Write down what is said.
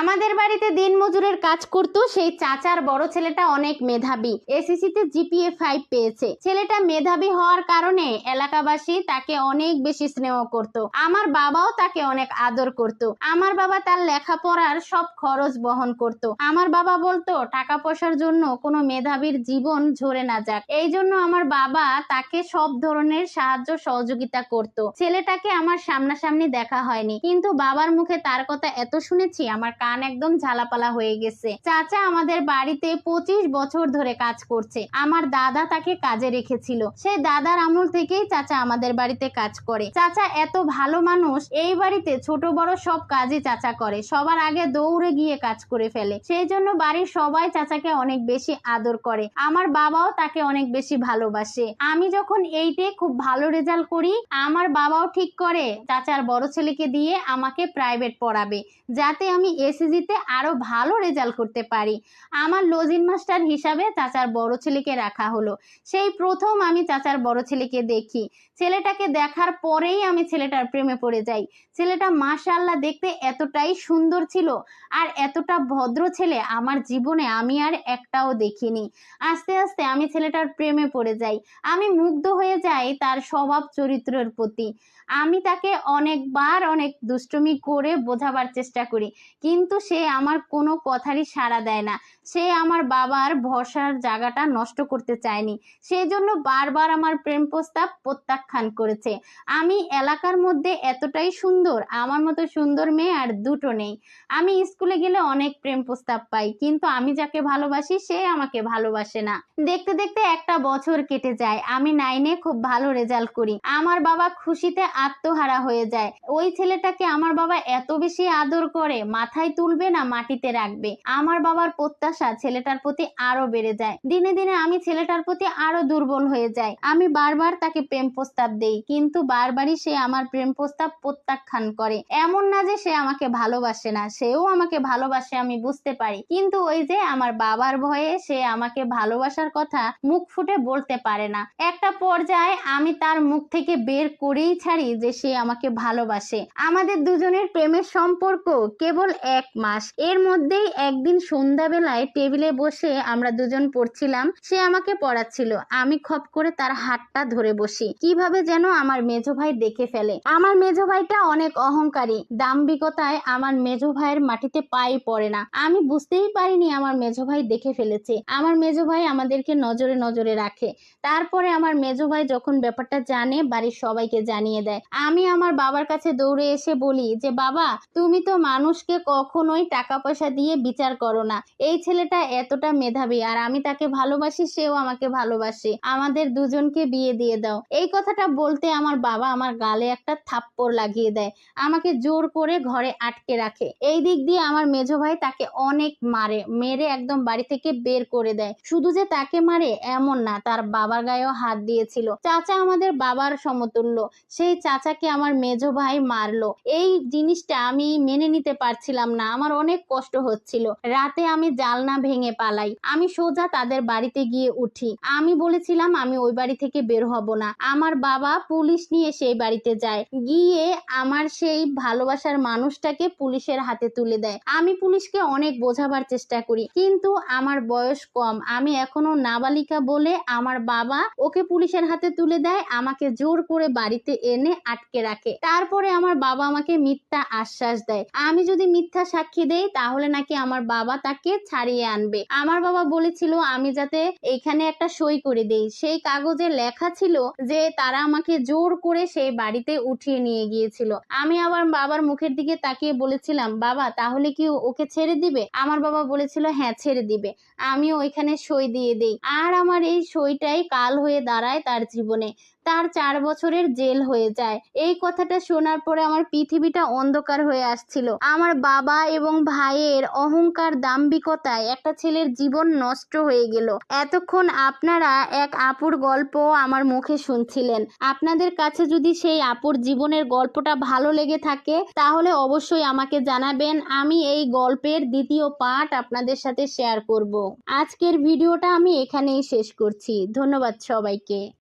আমাদের বাড়িতে দিন মজুরের কাজ করতো সেই চাচার বড় ছেলেটা অনেক মেধাবী। এসএসসিতে জিপিএ ফাইভ পেয়েছে। ছেলেটা মেধাবী হওয়ার কারণে এলাকাবাসী তাকে অনেক বেশি স্নেহ করত। আমার বাবাও তাকে অনেক আদর করত। আমার বাবা তার লেখাপড়ার সব খরচ বহন করত। আমার বাবা বলতো, টাকা পয়সার জন্য কোনো মেধাবীর জীবন ঝরে না যাক। এই জন্য আমার বাবা তাকে সব ধরনের সাহায্য সহযোগিতা করত। ছেলেটাকে আমার সামনাসামনি দেখা হয়নি। কিন্তু বাবার মুখে তার কথা এত শুনেছি, আমার কান একদম ঝালাপালা হয়ে গেছে। চাচা আমাদের বাড়িতে পঁচিশ বছর ধরে কাজ করছে। আমার দাদা তাকে কাজে রেখেছিল। সেই দাদার আমল থেকেই চাচা আমাদের বাড়িতে কাজ করে। চাচা এত ভালো মানুষ, এই বাড়িতে ছোট বড় সব কাজই চাচা করে। সবার আগে দৌড়ে গিয়ে কাজ করে ফেলে। সেই জন্য বাড়ির সবাই চাচাকে অনেক বেশি আদর করে। আমার বাবাও তাকে অনেক বেশি ভালোবাসে। আমি যখন এইটে খুব ভালো রেজাল্ট করি, আমার বাবাও ঠিক করে, চাচার বড় ছেলেকে দিয়ে আমাকে প্রাইভেট পড়াবে। যাতে আমি এসএসজিতে আরও ভালো রেজাল্ট করতে পারি। আমার লজিন মাস্টার হিসাবে চাচার বড় ছেলেকে রাখা হলো। সেই প্রথম আমি চাচার বড় ছেলেকে দেখি। ছেলেটাকে দেখার পরেই আমি ছেলেটার প্রেমে পড়ে যাই। ছেলেটা মাশাল্লাহ দেখতে এতটাই সুন্দর ছিল আর এতটা ভদ্র ছেলে আমার জীবনে আমি আর একটাও দেখিনি। আস্তে আস্তে আমি ছেলেটার প্রেমে পড়ে যাই। আমি মুগ্ধ হয়ে যাই তার স্বভাব চরিত্রের প্রতি। আমি তাকে অনেকবার অনেক দুষ্টুমি করে বোঝাবার চেষ্টা করি। কিন্তু সে আমার কোনো কথারই সাড়া দেয় না। সে আমার বাবার ভরসার জায়গাটা নষ্ট করতে চায়নি। সেই জন্য বারবার আমার প্রেম প্রস্তাব প্রত্যাখ্যান করেছে। আমি এলাকার মধ্যে এতটাই সুন্দর, আমার মতো সুন্দর মেয়ে আর দুটো নেই। আমি স্কুলে গেলে অনেক প্রেম প্রস্তাব পাই, কিন্তু আমি যাকে ভালোবাসি, সে আমাকে ভালোবাসে না। দেখতে দেখতে একটা বছর কেটে যায়। আমি নাইনে খুব ভালো রেজাল্ট করি। আমার বাবা খুশিতে আত্মহারা হয়ে যায়। ওই ছেলেটাকে আমার বাবা এত বেশি আদর করে, মাথায় তুলবে না, মাটিতে রাখবে। আমার বাবার প্রত্যাশা ছেলেটার প্রতি আরও বেড়ে যায়। দিনে দিনে আমি ছেলেটার প্রতি আরও দুর্বল হয়ে যাই। আমি বারবার তাকে প্রেম প্রস্তাব দেই, কিন্তু বারবারই সে আমার প্রেম প্রস্তাব প্রত্যাখ্যান করে। এমন না যে সে আমাকে ভালোবাসে না, সেও আমাকে ভালোবাসে আমি বুঝতে পারি। কিন্তু ওই যে আমার বাবার ভয়ে সে আমাকে ভালোবাসার কথা মুখ ফুটে বলতে পারে না। একটা পর্যায়ে আমি তার মুখ থেকে বের করেই ছাড়ি যে সে আমাকে ভালোবাসে। আমাদের দুজনের প্রেমের সম্পর্ক কেবল এক মাস। এর মধ্যেই একদিন সন্ধ্যাবেলায় টেবিলে বসে আমরা দুজন পড়ছিলাম, সে আমাকে পড়াচ্ছিল। আমি খপ করে তার হাতটা ধরে বসি। কীভাবে যেন আমার মেজো ভাই দেখে ফেলে। আমার মেজো ভাইটা অনেক অহংকারী। দাম্ভিকতায় আমার মেজো ভাইয়ের মাটিতে পায়ে পড়ে না। আমি বুঝতেই পারিনি আমার মেজো ভাই দেখে ফেলেছে। আমার মেজো ভাই আমাদেরকে নজরে নজরে রাখে। তারপরে আমার মেজো ভাই যখন ব্যাপারটা জানে, বাড়ির সবাইকে জানিয়ে দেয়। আমি আমার বাবার কাছে দৌড়ে এসে বলি যে, বাবা, তুমি তো মানুষকে কখনোই টাকা পয়সা দিয়ে বিচার করো না। এই ছেলেটা এতটা মেধাবী, আর আমি তাকে ভালোবাসি, সেও আমাকে ভালোবাসে। আমাদের দুজনকে বিয়ে দিয়ে দাও। এই কথাটা বলতে আমার বাবা আমার গালে একটা থাপ্পড় লাগিয়ে দেয়। আমাকে জোর করে ঘরে আটকে রাখে। এই দিক দিয়ে আমার মেজো ভাই তাকে অনেক মারে, মেরে একদম বাড়ি থেকে বের করে দেয়। শুধু যে তাকে মারে এমন না, তার বাবার গায়েও হাত দিয়েছিল। চাচা আমাদের বাবার সমতুল্য। সেই চাচাকে আমার মেজো ভাই মারলো। এই জিনিসটা আমি মেনে নিতে পারছিলাম না, আমার অনেক কষ্ট হচ্ছিল। রাতে আমি জালনা ভেঙে পালাই। আমি সোজা তাদের বাড়িতে গিয়ে উঠি। আমি বলেছিলাম, আমি ওই বাড়ি থেকে বের হব না। আমার বাবা পুলিশ নিয়ে সেই বাড়িতে যায়। গিয়ে আমার সেই ভালোবাসার মানুষটাকে পুলিশের হাতে তুলে দেয়। আমি পুলিশকে অনেক বোঝাবার চেষ্টা করি, কিন্তু আমার বয়স কম। আমি এখনও নাবালিকা বলে আমার বাবা ওকে পুলিশের হাতে তুলে দেয়, আমাকে জোর করে বাড়িতে এনে আটকে রাখে। তারপরে আমার বাবা আমাকে মিথ্যা আশ্বাস দেয়। আমি যদি মিথ্যা সাক্ষী দেই, তাহলে নাকি আমার বাবা তাকে ছাড়িয়ে আনবে। আমার বাবা বলেছিল, আমি যাতে এখানে একটা সই করে দেই। সেই কাগজে লেখা ছিল যে, তারা আমাকে জোর করে সেই বাড়িতে উঠিয়ে নিয়ে গিয়েছিল। আমি আবার বাবার মুখের দিকে তাকিয়ে বলেছিলাম, বাবা, তাহলে কি ওকে ছেড়ে দিবে? আমার বাবা বলেছিল হ্যাঁ ছেড়ে দিবে। আমি ওইখানে সই দিয়ে দেই। আর আমার এই সইটাই কাল হয়ে দাঁড়ায় তার জীবনে। তার চার বছরের জেল হয়ে যায়। এই কথাটা শোনার পরে আমার পৃথিবীটা অন্ধকার হয়ে আসছিল। আমার বাবা এবং ভাইয়ের অহংকার দাম্ভিকতায় একটা ছেলের জীবন নষ্ট হয়ে গেল। এতক্ষণ আপনারা এক আপুর গল্প আমার মুখে শুনছিলেন। আপনাদের কাছে যদি সেই আপুর জীবনের গল্পটা ভালো লেগে থাকে, তাহলে অবশ্যই আমাকে জানাবেন। আমি এই গল্পের দ্বিতীয় পার্ট আপনাদের সাথে শেয়ার করব। আজকের ভিডিওটা আমি এখানেই শেষ করছি। ধন্যবাদ সবাইকে।